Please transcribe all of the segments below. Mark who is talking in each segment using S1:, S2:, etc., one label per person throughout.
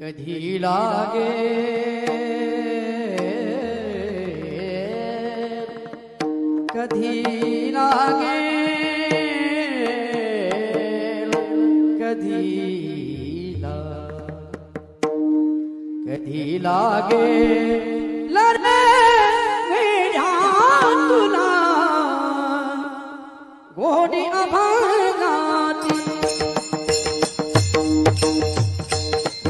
S1: कधी लागे कधी लागे कधी ला- कधी लागे वेड्या तुला गोडी अभंगाची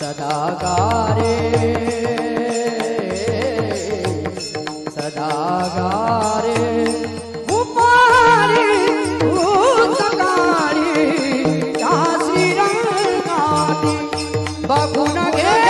S1: સદાગારે સદાગારે ઉપારી ભગુન ઘેર